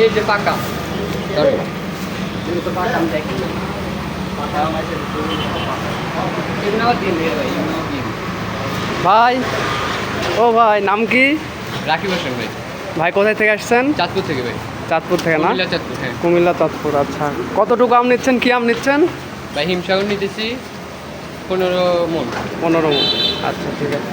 এই যে পাকা। ভাই ও ভাই নাম কি? রাকিব হোসেন ভাই। ভাই কোথায় থেকে আসছেন? চাঁদপুর থেকে ভাই। চাঁদপুর থেকে না? কুমিল্লা চাঁদপুর হ্যাঁ। কুমিল্লা চাঁদপুর আচ্ছা। কতটুকু আম নিচ্ছেন? কি আম নিচ্ছেন? ভাই হিমসাগর নিতেছি পনেরো মন। পনেরো মন। আচ্ছা ঠিক আছে।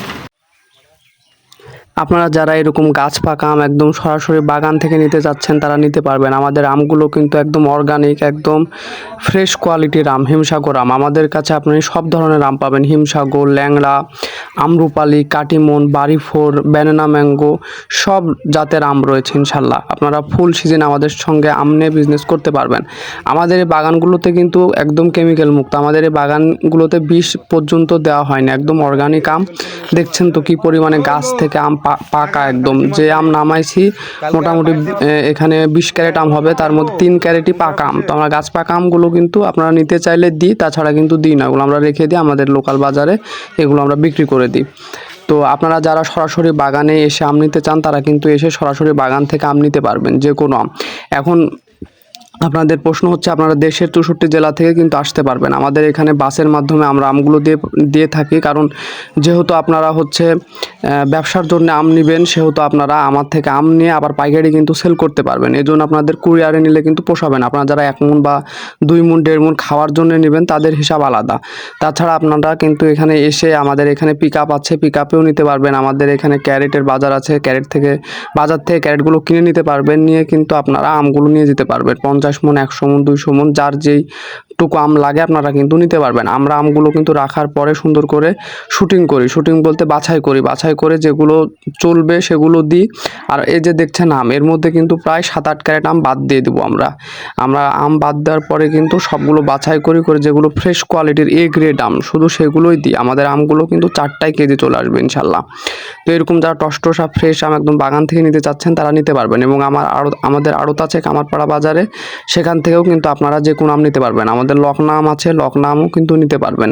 আপনারা যারা এরকম গাছ পাকা আম একদম সরাসরি বাগান থেকে নিতে যাচ্ছেন, তারা নিতে পারবেন। আমাদের আমগুলো কিন্তু একদম অর্গানিক একদম ফ্রেশ কোয়ালিটির আম, হিমসাগর আম। আমাদের কাছে আপনি সব ধরনের আম পাবেন। হিমসাগর, ল্যাংড়া আমরুপালি, কাটিমন বাড়িফোর ব্যানানা ম্যাঙ্গো, সব জাতের আম রয়েছে ইনশাল্লাহ। আপনারা ফুল সিজন আমাদের সঙ্গে আম নিয়ে বিজনেস করতে পারবেন। আমাদের এই বাগানগুলোতে কিন্তু একদম কেমিক্যাল মুক্ত। আমাদের এই বাগানগুলোতে বিষ পর্যন্ত দেওয়া হয় না একদম অর্গানিক আম। দেখছেন তো কি পরিমাণে গাছ থেকে আম পাকা একদম। যে আম নামাইছি, মোটামুটি এখানে বিশ ক্যারেট আম হবে। তার মধ্যে তিন ক্যারেটই পাকা আম। তো আমরা গাছ পাকা আমগুলো কিন্তু আপনারা নিতে চাইলে দিই, তাছাড়া কিন্তু দিই না। এগুলো আমরা রেখে দিই আমাদের লোকাল বাজারে। এগুলো আমরা বিক্রি করে দিই। তো আপনারা যারা সরাসরি বাগানে এসে আম নিতে চান, তারা কিন্তু এসে সরাসরি বাগান থেকে আম নিতে পারবেন যে কোনো আম। এখন আপনাদের প্রশ্ন হচ্ছে আপনারা দেশের চৌষট্টি জেলা থেকে কিন্তু আসতে পারবেন। আমাদের এখানে বাসের মাধ্যমে আমরা আমগুলো দিয়ে দিয়ে থাকি। কারণ যেহেতু আপনারা হচ্ছে ব্যবসার জন্য আম নেবেন, সেহেতু আপনারা আমার থেকে আম নিয়ে আবার পাইকারি কিন্তু সেল করতে পারবেন। এই জন্য আপনাদের কুরিয়ারে নিলে কিন্তু পোষাবে না আপনারা যারা এক মন বা দুই মন, দেড় মন খাওয়ার জন্য নেবেন, তাদের হিসাব আলাদা। তাছাড়া আপনারা কিন্তু এখানে এসে আমাদের এখানে পিক আপ আছে পিক আপেও নিতে পারবেন। আমাদের এখানে ক্যারেটের বাজার আছে, ক্যারেট থেকে, বাজার থেকে ক্যারেটগুলো কিনে নিতে পারবেন। নিয়ে কিন্তু আপনারা আমগুলো নিয়ে যেতে পারবেন। পঞ্চাশ মন, একশো মন, দুইশো মন, যার যেই টুকু আম লাগে আপনারা কিন্তু নিতে পারবেন। আমরা আমগুলো কিন্তু রাখার পরে সুন্দর করে শুটিং করি। শুটিং বলতে বাছাই করি। বাছাই করে যেগুলো চলবে সেগুলো দিই। আর এই যে দেখছেন আম, এর মধ্যে কিন্তু প্রায় সাত আট ক্যারেট আম বাদ দিয়ে দেবো আমরা। আমরা আম বাদ দেওয়ার পরে কিন্তু সবগুলো বাছাই করি, করে যেগুলো ফ্রেশ কোয়ালিটির এ গ্রেড আম, শুধু সেগুলোই দিই। আমাদের আমগুলো কিন্তু চারটায় কেজি চলে আসবে ইনশাল্লাহ তো এরকম যারা টসটসা ফ্রেশ আম একদম বাগান থেকে নিতে চাচ্ছেন, তারা নিতে পারবেন। এবং আমার আড়ত, আমাদের আড়ত আছে কামারপাড়া বাজারে। সেখান থেকেও কিন্তু আপনারা যে কোনো আম নিতে পারবেন। আমাদের লকনা আম আছে লকনা আমও কিন্তু নিতে পারবেন।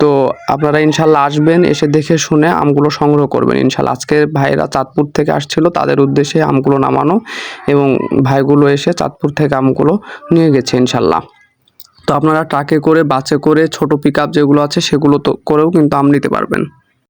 তো আপনারা ইনশাল্লাহ আসবেন, এসে দেখে শুনে আমগুলো সংগ্রহ করবেন। ইনশাল্লাহ আজকে ভাইরা চাঁদপুর থেকে আসছিল, তাদের উদ্দেশ্যে আমগুলো নামানো এবং ভাইগুলো এসে চাঁদপুর থেকে আমগুলো নিয়ে গেছে ইনশাল্লাহ। তো আপনারা ট্রাকে করে, বাসে করে, ছোট পিক যেগুলো আছে সেগুলো তো করেও কিন্তু আম নিতে পারবেন।